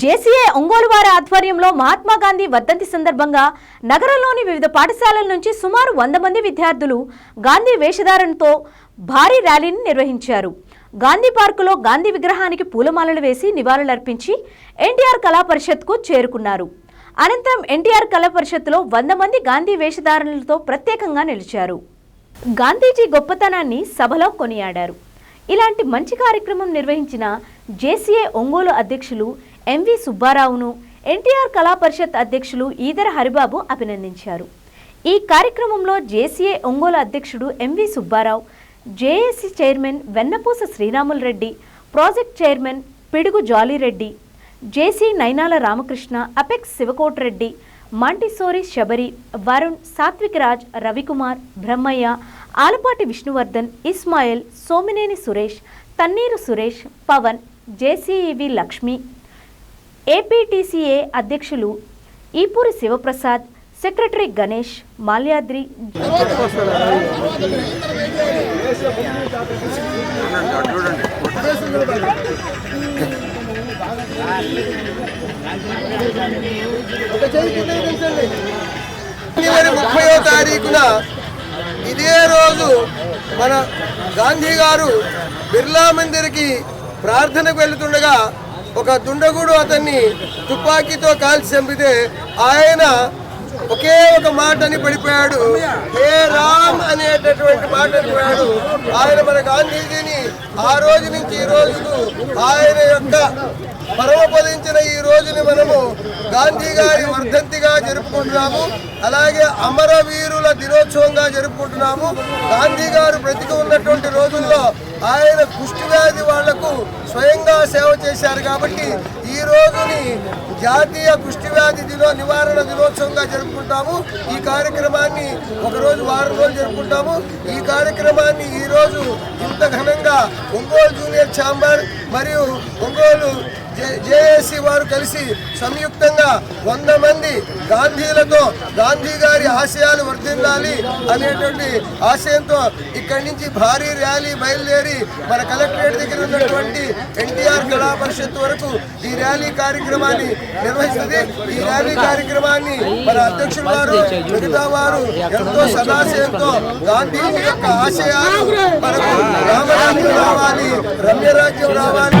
JCA Ongole వారి ఆధ్వర్యంలో మహాత్మా గాంధీ వర్ధంతి సందర్భంగా నగరంలోని వివిధ పాఠశాలల నుంచి సుమారు వంద మంది విద్యార్థులు గాంధీ వేషధారణతో భారీ ర్యాలీని నిర్వహించారు. గాంధీ పార్కులో గాంధీ విగ్రహానికి పూలమాలలు వేసి నివాళులర్పించి ఎన్టీఆర్ కళా పరిషత్కు చేరుకున్నారు. అనంతరం ఎన్టీఆర్ కళా పరిషత్లో వంద మంది గాంధీ వేషధారణలతో ప్రత్యేకంగా నిలిచారు. గాంధీజీ గొప్పతనాన్ని సభలో కొనియాడారు. ఇలాంటి మంచి కార్యక్రమం నిర్వహించిన జేసీఏ ఒంగోలు అధ్యక్షులు ఎంవి సుబ్బారావును ఎన్టీఆర్ కళా పరిషత్ అధ్యక్షులు ఈదర హరిబాబు అభినందించారు. ఈ కార్యక్రమంలో జేసీఏ ఒంగోలు అధ్యక్షుడు ఎంవి సుబ్బారావు జేఏసీ చైర్మన్ వెన్నపూస Sriramulu Reddy project chairman Pidugu Jalireddy JC Nainala Ramakrishna Apex Sivakotareddy Montessori Sabari Varun Satvik Raj Ravikumar Brahmaiah Alapati Vishnuvardhan Ismail Somineni Suresh Tanneeru Suresh Pavan జేసీఈవి Lakshmi APTCA అధ్యక్షులు Eepuri Sivaprasad secretary Ganesh Malyadri ముప్పయో తారీఖున ఇదే రోజు మన గాంధీ గారు బిర్లా మందిర్కి ప్రార్థనకు వెళ్తుండగా ఒక దుండగుడు అతన్ని తుపాకీతో కాల్చి చంపితే ఆయన ఒకే ఒక మాటని పడిపోయాడు హే రామ్ అనేటటువంటి మాట అనిపోయాడు ఆయన మన గాంధీజీని ఆ రోజు నుంచి ఈ రోజు ఆయన యొక్క పరమపదించిన ఈ రోజుని మనము గాంధీ గారి వర్ధంతిగా జరుపుకుంటున్నాము. అలాగే అమరవీరుల దినోత్సవంగా జరుపుకుంటున్నాము. గాంధీ గారు బ్రతికి ఉన్నటువంటి రోజుల్లో ఆయన కుష్టి వ్యాధి వాళ్ళకు స్వయంగా సేవ చేశారు కాబట్టి ఈ రోజుని జాతీయ కుష్టి వ్యాధి దినో నివారణ దినోత్సవంగా జరుపుకుంటాము. ఈ కార్యక్రమాన్ని ఒకరోజు వారం రోజులు జరుపుకుంటాము. ఈ కార్యక్రమాన్ని ఈ రోజు ఇంత ఘనంగా ఒంగోలు జూనియర్ ఛాంబర్ మరియు ఒంగోలు జేఏసీ వారు కలిసి సంయుక్తంగా వంద మంది గాంధీలతో గాంధీ గారి ఆశయాలు వర్ధిల్లాలి అనేటువంటి ఆశయంతో ఇక్కడి నుంచి భారీ ర్యాలీ బయలుదేరి మన కలెక్టరేట్ దగ్గర ఉన్నటువంటి ఎన్టీఆర్ కళా పరిషత్ వరకు ఈ ర్యాలీ కార్యక్రమాన్ని నిర్వహిస్తుంది. ఈ ర్యాలీ కార్యక్రమాన్ని మన అధ్యక్షులు వారు మిగతా వారు ఎంతో సదాశయంతో గాంధీ యొక్క ఆశయాలు మనకు రామరాజ్యం రావాలి రమ్యరాజ్యం రావాలి.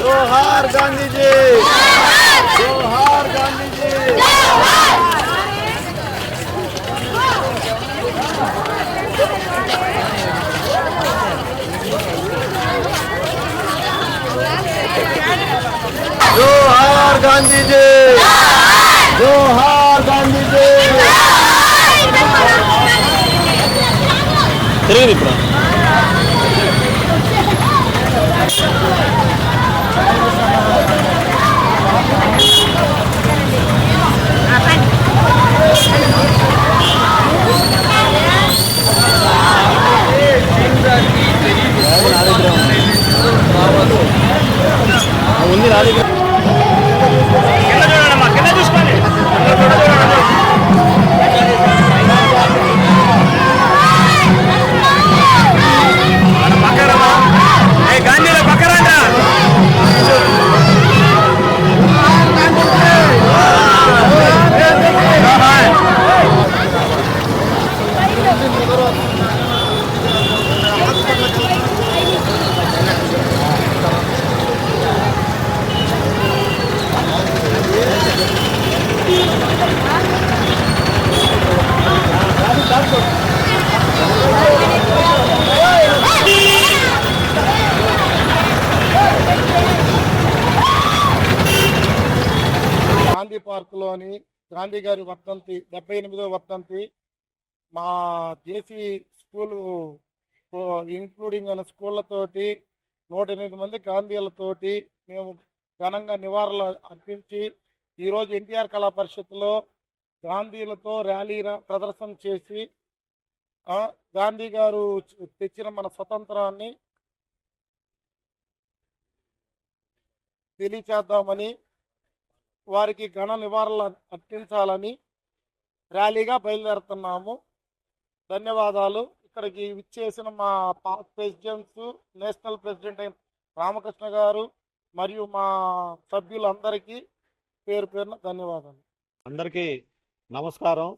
जोहार गांधी जी गांधी जी जोहार गांधी जी తిరిగి ఇప్పుడు ఉంది నా దగ్గర కింద గాంధీ గారి వర్ధంతి డెబ్బై ఎనిమిదో వర్ధంతి మా జేసీ స్కూలు ఇంక్లూడింగ్ అనే స్కూళ్ళతోటి నూట ఎనిమిది మంది గాంధీలతోటి మేము ఘనంగా నివారణ అర్పించి ఈరోజు ఎన్టీఆర్ కళా పరిషత్లో గాంధీలతో ర్యాలీ ప్రదర్శన చేసి గాంధీ గారు తెచ్చిన మన స్వతంత్రాన్ని తెలియచేద్దామని వారికి ఘన నివారణలు అర్పించాలని ర్యాలీగా బయలుదేరుతున్నాము. ధన్యవాదాలు. ఇక్కడికి విచ్చేసిన మా పాత ప్రెసిడెంట్స్ నేషనల్ ప్రెసిడెంట్ అయిన రామకృష్ణ గారు మరియు మా సభ్యులందరికీ పేరు పేరున ధన్యవాదాలు. అందరికీ నమస్కారం.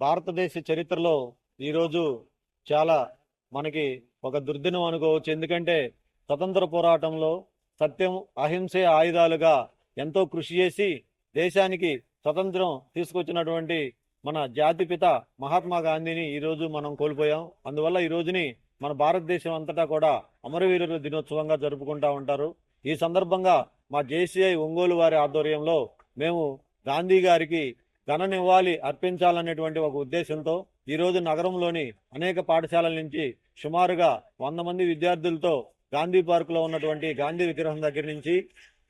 భారతదేశ చరిత్రలో ఈరోజు చాలా మనకి ఒక దుర్దినం అనుకోవచ్చు. ఎందుకంటే స్వతంత్ర పోరాటంలో సత్యం అహింసే ఆయుధాలుగా ఎంతో కృషి చేసి దేశానికి స్వతంత్రం తీసుకొచ్చినటువంటి మన జాతిపిత మహాత్మా గాంధీని ఈరోజు మనం కోల్పోయాం. అందువల్ల ఈ రోజుని మన భారతదేశం అంతటా కూడా అమరవీరుల దినోత్సవంగా జరుపుకుంటా ఉంటారు. ఈ సందర్భంగా మా జేసీఐ ఒంగోలు వారి ఆధ్వర్యంలో మేము గాంధీ గారికి ఘన నివాళి అర్పించాలనేటువంటి ఒక ఉద్దేశంతో ఈ రోజు నగరంలోని అనేక పాఠశాలల నుంచి సుమారుగా వంద మంది విద్యార్థులతో గాంధీ పార్కులో ఉన్నటువంటి గాంధీ విగ్రహం దగ్గర నుంచి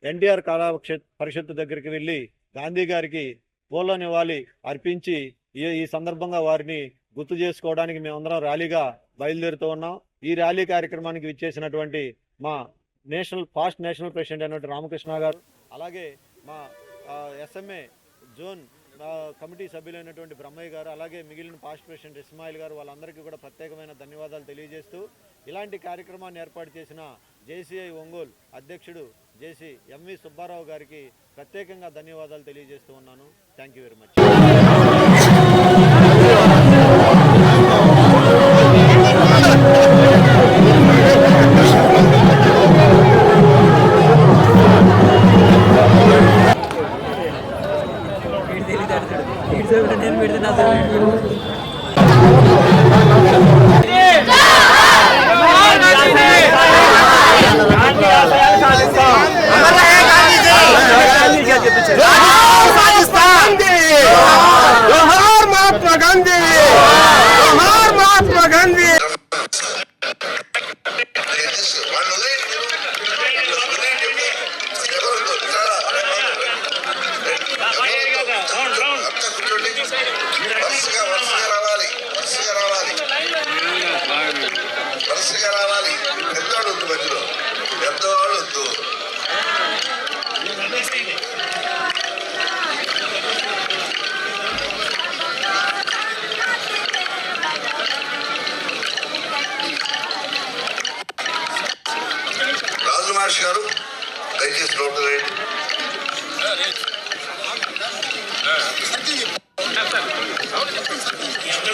ఎన్టీఆర్ కళా పరిషత్తు దగ్గరికి వెళ్ళి గాంధీ గారికి పూల నివాళి అర్పించి ఈ ఈ సందర్భంగా వారిని గుర్తు చేసుకోవడానికి మేమందరం ర్యాలీగా బయలుదేరుతూ ఉన్నాం. ఈ ర్యాలీ కార్యక్రమానికి విచ్చేసినటువంటి మా నేషనల్ ఫాస్ట్ నేషనల్ ప్రెసిడెంట్ అయినటువంటి రామకృష్ణ గారు అలాగే మా ఎస్ఎంఏ జోన్ కమిటీ సభ్యులైనటువంటి బ్రహ్మయ్య గారు అలాగే మిగిలిన పాస్ట్ ప్రెసిడెంట్ ఇస్మాయిల్ గారు వాళ్ళందరికీ కూడా ప్రత్యేకమైన ధన్యవాదాలు తెలియజేస్తూ ఇలాంటి కార్యక్రమాన్ని ఏర్పాటు చేసిన జేసీఐ ఒంగోలు అధ్యక్షుడు జేసీ ఎంవి సుబ్బారావు గారికి ప్రత్యేకంగా ధన్యవాదాలు తెలియజేస్తూ ఉన్నాను. థ్యాంక్ యూ వెరీ మచ్ నేను పెడుతున్నా జోహార్ మహాత్మా గాంధీ జోహార్ మహాత్మా గాంధీ వాళ్ళు వదిలేయండి మీరు. వదిలేయండి. ఎవరు ఇక్కడ అంతా కూర్చోండి వరుసగా వరుసగా రావాలి వరుసగా రావాలి వరుసగా రావాలి పెద్దవాళ్ళు వద్దు మధ్యలో పెద్దవాళ్ళు వద్దు రాజు మహర్షి గారు దయచేసి నోట్ రైట్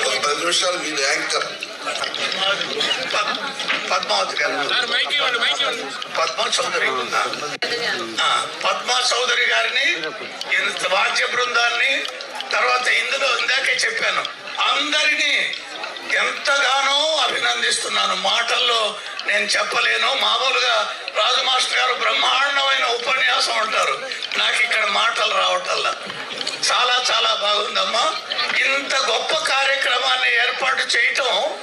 ఒక పది నిమిషాలు మీరు యాంకర్ పద్మావతి గారు పద్మా చౌదరి పద్మా చౌదరి గారిని వాద్య బృందాన్ని తర్వాత ఇందులో ఇందాకే చెప్పాను. అందరినీ ఎంతగానో అభినందిస్తున్నాను. మాటల్లో నేను చెప్పలేను. మామూలుగా రాజు మాస్టర్ గారు బ్రహ్మాండమైన ఉపన్యాసం అంటారు. నాకు ఇక్కడ మాటలు రావటల్లా చాలా చాలా బాగుందమ్మా. ఇంత గొప్ప కార్యక్రమాన్ని ఏర్పాటు చేయటం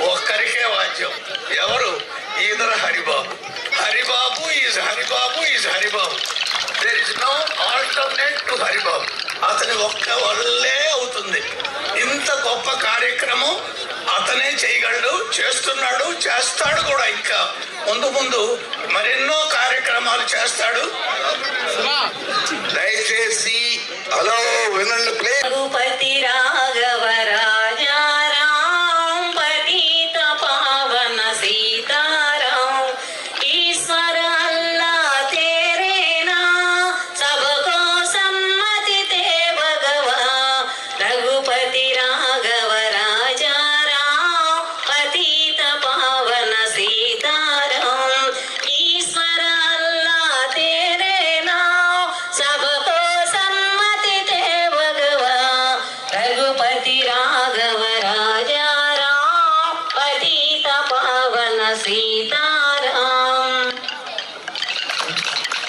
ఒక్కరికే వాద్యం. ఎవరు? Edara Haribabu. Haribabu is Haribabu is Haribabu. There is no alternate to Haribabu. అతని ఒక్క వల్లే అవుతుంది. ఇంత గొప్ప కార్యక్రమం అతనే చేయగలడు చేస్తున్నాడు చేస్తాడు కూడా ఇంకా. ముందు ముందు మరెన్నో కార్యక్రమాలు చేస్తాడు. దయచేసి హలో వినండి రాఘవరా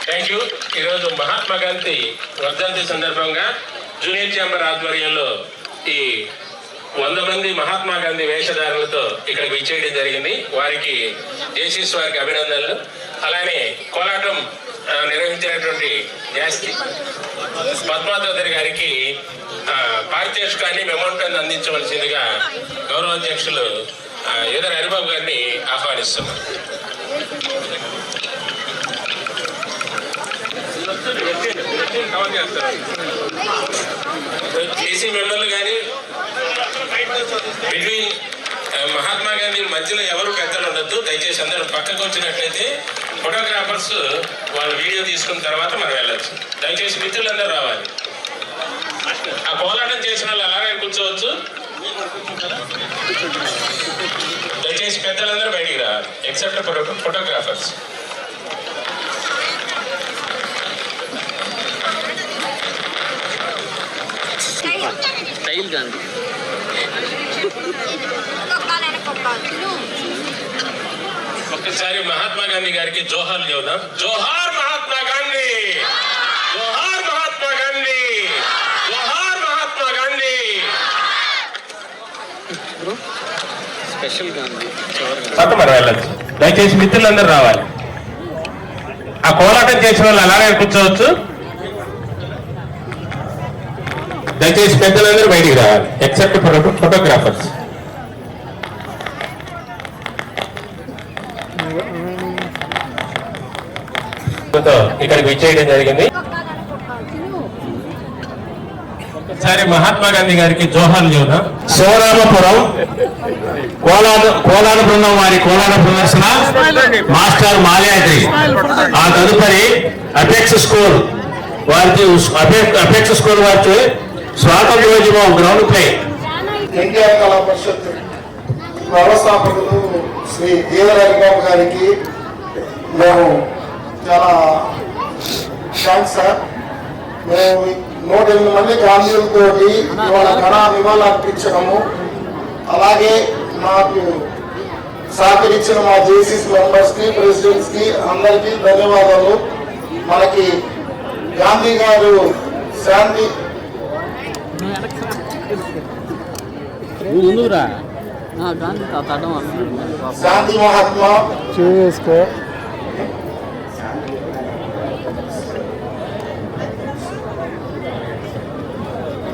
థ్యాంక్ యూ ఈరోజు మహాత్మా గాంధీ వర్ధంతి సందర్భంగా జూనియర్ ఛాంబర్ ఆధ్వర్యంలో ఈ వంద మంది మహాత్మా గాంధీ వేషధారులతో ఇక్కడ విచ్చేయడం జరిగింది. వారికి జేసీస్ వారికి అభినందనలు. అలానే కోలాటం నిర్వహించినటువంటి జాస్తి పద్మాచౌదరి గారికి పారితోషికాన్ని మెమోంటన్ అందించవలసిందిగా గౌరవాధ్యక్షులు ఎదురు హరిబాబు గారిని ఆహ్వానిస్తాం కవర్ చేస్తారు మెంబర్లు కానీ బిట్వీన్ మహాత్మా గాంధీ మధ్యలో ఎవరు పెద్దలు ఉండొద్దు దయచేసి అందరూ పక్కకు వచ్చినట్లయితే ఫోటోగ్రాఫర్స్ వాళ్ళు వీడియో తీసుకున్న తర్వాత మనం వెళ్ళొచ్చు. దయచేసి మిత్రులందరూ రావాలి. ఆ పోరాటం చేసిన వాళ్ళు అలాగే కూర్చోవచ్చు. దయచేసి పెద్దలందరూ బయటికి రావాలి ఎక్సెప్ట్ ఫోటోగ్రాఫర్స్ స్టైల్ గాంధీ. ఒక్కసారి మహాత్మా గాంధీ గారికి జోహార్ చెబుదాం. జోహార్ మహాత్మా గాంధీ జోహార్ మహాత్మా గాంధీ జోహార్ మహాత్మా గాంధీ స్పెషల్ గాంధీ చివరి కొత్త మరి వెళ్ళచ్చు. దయచేసి మిత్రులందరూ రావాలి. ఆ కోలాటం చేసిన వాళ్ళు అలాగే కూర్చోవచ్చు. దయచేసి పెద్దలందరూ బయటికి రావాలి. ఎక్సెప్ట్ ఫోటోగ్రాఫర్స్ ఇక్కడికి విచ్చేయడం జరిగింది. ఒకసారి మహాత్మా గాంధీ గారికి జోహార్లు చెబుదాం. శివరామపురం కోలాట కోలాట బృందం వారి కోలాట ప్రదర్శన మాస్టర్ మాల్యాద్రి. ఆ తదుపరి అపెక్స్ స్కూల్ వారికి అపెక్స్ స్కూల్ వారికి స్వాతంత్రోద్యమం గ్రౌండ్ ప్లే. ఎన్టీఆర్ కళా పరిషత్ వ్యవస్థాపకులు శ్రీ గీదరాజు బాబు గారికి మేము చాలా థ్యాంక్స్ సార్. మేము నూట ఎనిమిది మంది గాంధీలతో ఇవాళ ఘన నివాళులు అర్పించడము అలాగే మాకు సహకరించిన మా జేసీస్ మెంబర్స్కి ప్రెసిడెంట్స్కి అందరికీ ధన్యవాదాలు. మనకి గాంధీ గారు శాంతి శాంతి మహాత్మా. చేసుకో.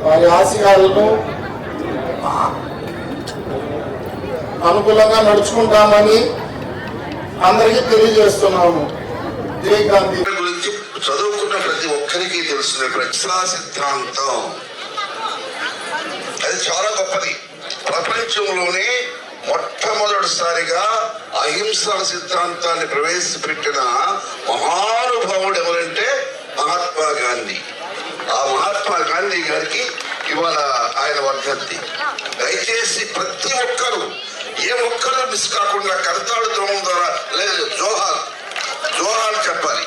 వారి ఆశయాలను అనుకూలంగా నడుచుకుంటామని అందరికీ తెలియజేస్తున్నాము. గురించి చదువుకున్న ప్రతి ఒక్కరికి తెలుస్తుంది ప్రజా సిద్ధాంతం. అది చాలా గొప్పది. ప్రపంచంలోనే మొట్టమొదటిసారిగా అహింస సిద్ధాంతాన్ని ప్రవేశపెట్టిన మహానుభావుడు ఎవరంటే మహాత్మా గాంధీ ఆ మహాత్మా గాంధీ గారికి ఇవాళ ఆయన వర్ధంతి. దయచేసి ప్రతి ఒక్కరూ ఏ ఒక్కరూ మిస్ కాకుండా కరతాళ ద్రోహం ద్వారా లేదు జోహార్ జోహార్ చెప్పాలి.